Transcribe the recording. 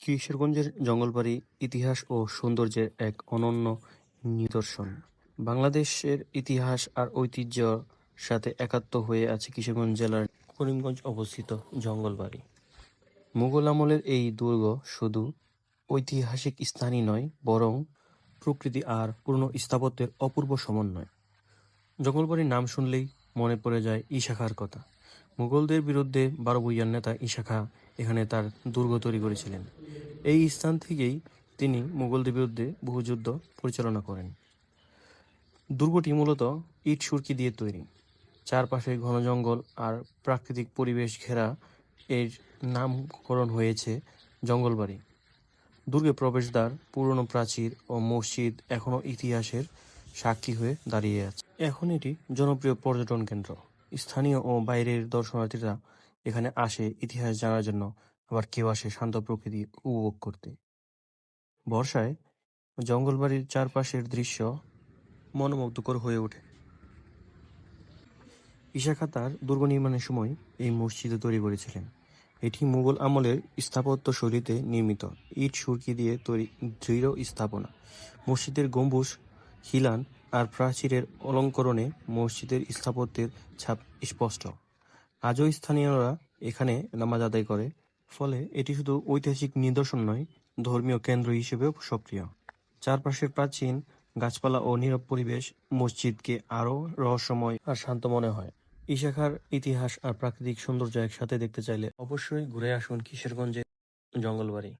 কিশোরগঞ্জের জঙ্গলবাড়ি ইতিহাস ও সৌন্দর্যের এক অনন্য নিদর্শন। বাংলাদেশের ইতিহাস আর ঐতিহ্যের সাথে একাত্ম হয়ে আছে কিশোরগঞ্জ জেলার করিমগঞ্জ অবস্থিত জঙ্গলবাড়ি। মুঘল আমলের এই দুর্গ শুধু ঐতিহাসিক স্থানই নয়, বরং প্রকৃতি আর পুরনো স্থাপত্যের অপূর্ব সমন্বয়। জঙ্গলবাড়ির নাম শুনলেই মনে পড়ে যায় ঈশা খাঁর কথা। মুঘলদের বিরুদ্ধে বারো ভূঁইয়ার নেতা ঈশা খাঁ এখানে তার দুর্গ তৈরি করেছিলেন। এই স্থান থেকেই তিনি মুঘলদের বিরুদ্ধে বহু যুদ্ধ পরিচালনা করেন। দুর্গটি মূলত ইট সুরকি দিয়ে তৈরি। চারপাশে ঘন জঙ্গল আর প্রাকৃতিক পরিবেশ ঘেরা এর নামকরণ হয়েছে জঙ্গলবাড়ি। দুর্গে প্রবেশদ্বার, পুরনো প্রাচীর ও মসজিদ এখনও ইতিহাসের সাক্ষী হয়ে দাঁড়িয়ে আছে। এখন এটি জনপ্রিয় পর্যটন কেন্দ্র। স্থানীয় ও বাইরের দর্শনার্থীরা এখানে আসে ইতিহাস জানার জন্য আবার কেউ আসে শান্ত প্রকৃতি উপভোগ করতে। বর্ষায় জঙ্গলবাড়ির চারপাশের দৃশ্য মনোমুগ্ধকর হয়ে ওঠে। ঈশা খাঁ তার দুর্গ নির্মাণের সময় এই মসজিদ তৈরি করেছিলেন। এটি মুঘল আমলের স্থাপত্য শৈলীতে নির্মিত ইট সুরকি দিয়ে তৈরি দৃঢ় স্থাপনা। মসজিদের গম্বুজ, খিলান আর প্রাচীরের অলঙ্করণে মসজিদের স্থাপত্যের ছাপ স্পষ্ট। আজও স্থানীয়রা এখানে নামাজ আদায় করে, ফলে এটি শুধু ঐতিহাসিক নিদর্শন নয়, ধর্মীয় কেন্দ্র হিসেবেও সক্রিয়। চারপাশের প্রাচীন গাছপালা ও নীরব পরিবেশ মসজিদকে আরও রহস্যময় আর শান্ত মনে হয়। ইশাখার ইতিহাস আর প্রাকৃতিক সৌন্দর্য একসাথে দেখতে চাইলে অবশ্যই ঘুরে আসুন কিশোরগঞ্জের জঙ্গলবাড়ি।